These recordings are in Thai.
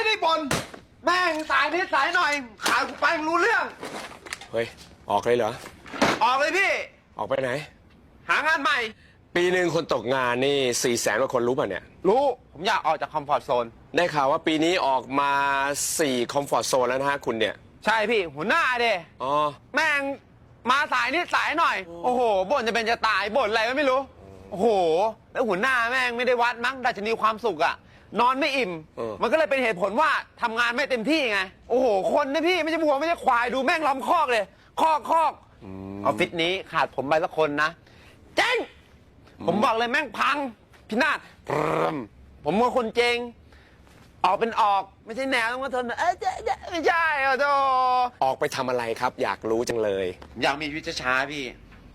ไม่ได้บนแม่งสายนิดสายหน่อย ขายกูไปมึงรู้เรื่อง เฮ้ย ออกเลยเหรอ ออกเลยพี่ ออกไปไหน หางานใหม่ ปีหนึ่งคนตกงานนี่สี่แสนกว่าคนรู้ป่ะเนี่ย รู้ผมอยากออกจากคอมฟอร์ทโซน ได้ข่าวว่าปีนี้ออกมา4คอมฟอร์ z โซนแล้วนะฮะคุณเนี่ย ใช่พี่หัวหน้าเด้อ๋อ แม่งมาสายนิดสายหน่อย โอ้โหบ่นจะเป็นจะตายบ่นอะไรก็ไม่รู้ โอ้โห แล้วหัวหน้าแม่งไม่ได้วัดมั้งดัชนีความสุขอะ นอนไม่อิ่ม เออ มันก็เลยเป็นเหตุผลว่าทำงานไม่เต็มที่ไง โอ้โห คนนะพี่ไม่ใช่วัวไม่ใช่ควายดูแม่งล้อมคอกเลย คอกคอกออฟฟิศนี้ขาดผมไปสักคนนะเจ๊งผมบอกเลยแม่งพัง พินาศปรึมผมเป็นคนเจง ออกเป็นออกไม่ใช่แนวต้องมาทนเอ้ยเจ๊เจ๊ไม่ใช่อะโธ่ออกไปทำอะไรครับ อยากรู้จังเลยอยากมีชีวิตช้าๆพี่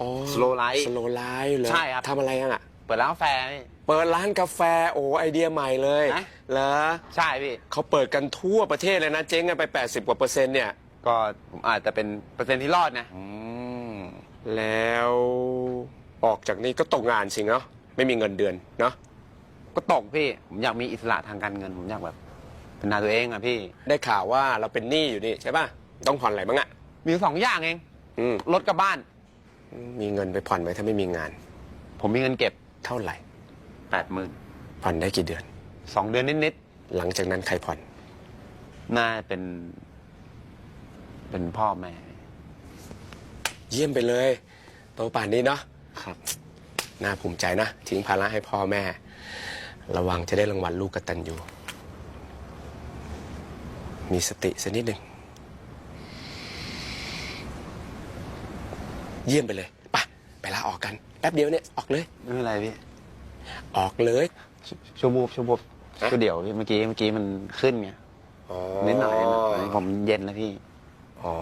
อ๋อ Slow life สโลไลฟ์เลยใช่ครับ ทำอะไรอะ เปิดร้านกาแฟพี่ เปิดร้านกาแฟโอ้ไอเดียใหม่เลยนะเหรอใช่พี่ เขาเปิดกันทั่วประเทศเลยนะ เจ๊งกันไป 80 กว่าเปอร์เซ็นต์เนี่ย ก็ผมอาจจะเป็นเปอร์เซ็นต์ที่รอดนะ แล้วออกจากนี้ก็ตกงานสิเนาะไม่มีเงินเดือนเนาะก็ตกพี่ ผมอยากมีอิสระทางการเงิน ผมอยากแบบเป็นนายตัวเองอะพี่ ได้ข่าวว่าเราเป็นหนี้อยู่นี่ใช่ป่ะ ต้องผ่อนอะไรบ้างอะมีอยู่สองอย่างเอง อืมรถกับบ้าน มีเงินไปผ่อนไหมถ้าไม่มีงาน ผมมีเงินเก็บ เท่าไหร่ แปดหมื่นผ่อนได้กี่เดือน สองเดือนนิดหลังจากนั้นใครผ่อน ๆน่าเป็น เป็นพ่อแม่เยี่ยมไปเลย โตป่านนี้เนาะครับ น่าภูมิใจนะ ทิ้งภาระให้พ่อแม่ ระวังจะได้รางวัลลูกกตัญญูมีสติสักนิดหนึ่ง เยี่ยมไปเลย ไปไปลาออกกันแป๊บเดียวเนี่ยออกเลยไม่เป็นไรพี่ออกเลยชชั่วบูบชั่วบูบฮะก็เดี๋ยวพี่เมื่อกี้เมื่อกี้มันขึ้นไงอ๋อนิดหน่อยนะตอนนี้ผมเย็นแล้วพี่อ๋อ